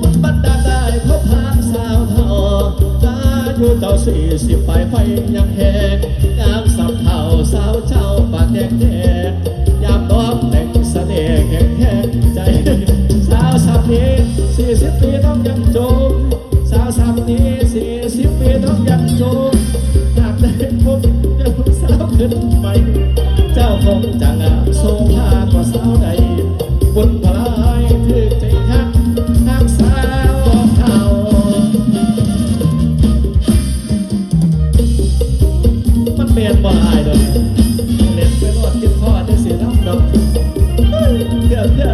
บัวสุดับได้เขาพาสาวเทตาอยู่เจ้าสี่สิบไปไฟยังแหกงามสับเทาสาวเจ้าปากแดงแดงยามน้องแต่งเสน่ห์แข็งแข็งใจสาวสับนี้สี่สิบปีต้องยังจม เพื่อ